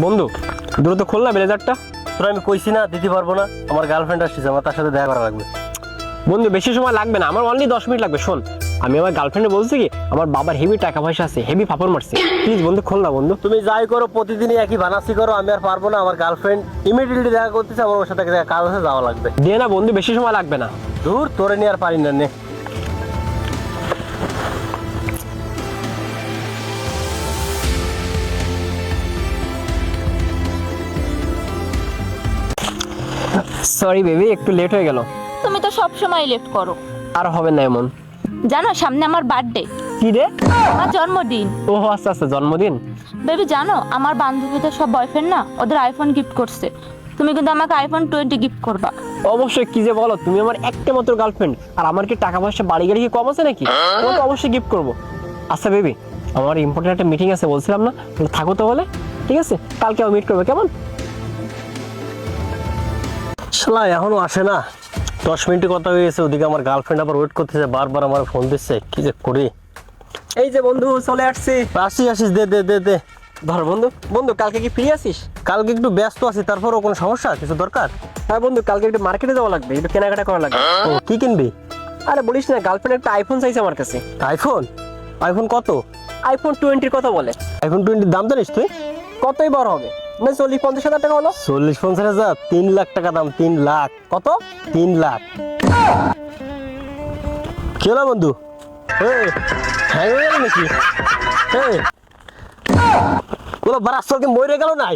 বন্ধু দ্রুত খোল না ব্লেজারটা। তোর আমি কইছি না দিতে পারব না। আমার গার্লফ্রেন্ড আসছে আমার তার সাথে দেখা করা লাগবে। বন্ধু বেশি সময় লাগবে না আমার অনলি দশ মিনিট লাগবে শোন। আমি আমার গার্লফ্রেন্ডে বলছি কি আমার বাবার হেভি টাকা পয়সা আছে হেভি ফাপড় মারছে। প্লিজ বন্ধু খোল না বন্ধু। তুমি যাই করো প্রতিদিনই একই বানাসি করো আমি আর পারব না আমার গার্লফ্রেন্ড ইমিডিয়েটলি দেখা করতেছে আমার ওর সাথে দেখা- কাজ আছে যাওয়া লাগবে? দিয়ে না বন্ধু বেশি সময় লাগবে না। দূর তোরে নিয়ে আর পারি না নে। সরি বেবি একটু লেট হয়ে গেল। তুমি তো সব সময় লেট করো। আর হবে না এমন। জানো সামনে আমার বার্থডে কি রে? আমার জন্মদিন। ও আচ্ছা আচ্ছা জন্মদিন? বেবি জানো আমার বান্ধবীদের সব বয়ফ্রেন্ড না ওদের আইফোন গিফট করছে। তুমি কিন্তু আমাকে আইফোন টোয়েন্টি গিফট করবা। অবশ্যই কি যে বলো তুমি আমার একটা মাত্র গার্লফ্রেন্ড আর আমার কি টাকা পয়সা বাড়ি গাড়ি কি কম আছে নাকি? তোমাকে অবশ্যই গিফট করব। আচ্ছা বেবি আমার ইম্পর্টেন্ট একটা মিটিং আছে বলছিলাম না? থাকো তো বলে। ঠিক আছে? কালকে আমি মিট করব কেমন? শালা এখনও আসে না। দশ মিনিট কথা হয়ে গেছে ওদিকে আমার গার্লফ্রেন্ড আবার ওয়েট করতেছে বারবার আমার ফোন দিচ্ছে কি যে করি? এই যে বন্ধু চলে আসছি। আসিস আসিস দে দে দে দে। ধর বন্ধু বন্ধু কালকে কি ফ্রি আছিস? কালকে একটু ব্যস্ত আছি তারপরও কোনো সমস্যা কিছু দরকার? হ্যাঁ বন্ধু কালকে একটু মার্কেটে যাওয়া লাগবে একটু কেনাকাটা করা লাগবে। ও কি কিনবি? আরে বলিস না গার্লফ্রেন্ড একটা আইফোন চাইছে আমার কাছে। আইফোন আইফোন কত? আইফোন টোয়েন্টির কথা বলে। আইফোন টোয়েন্টির দাম জানিস তুই? কতই বড় হবে? না চল্লিশ পঞ্চাশ হাজার টাকা হলো? চল্লিশ পঞ্চাশ হাজার তিন লাখ টাকা দাম তিন লাখ। কত? তিন লাখ। কি হলো বন্ধু? হ্যাঁ নাকি? ওগুলো বারাস্তরকে মরে গেল নাই?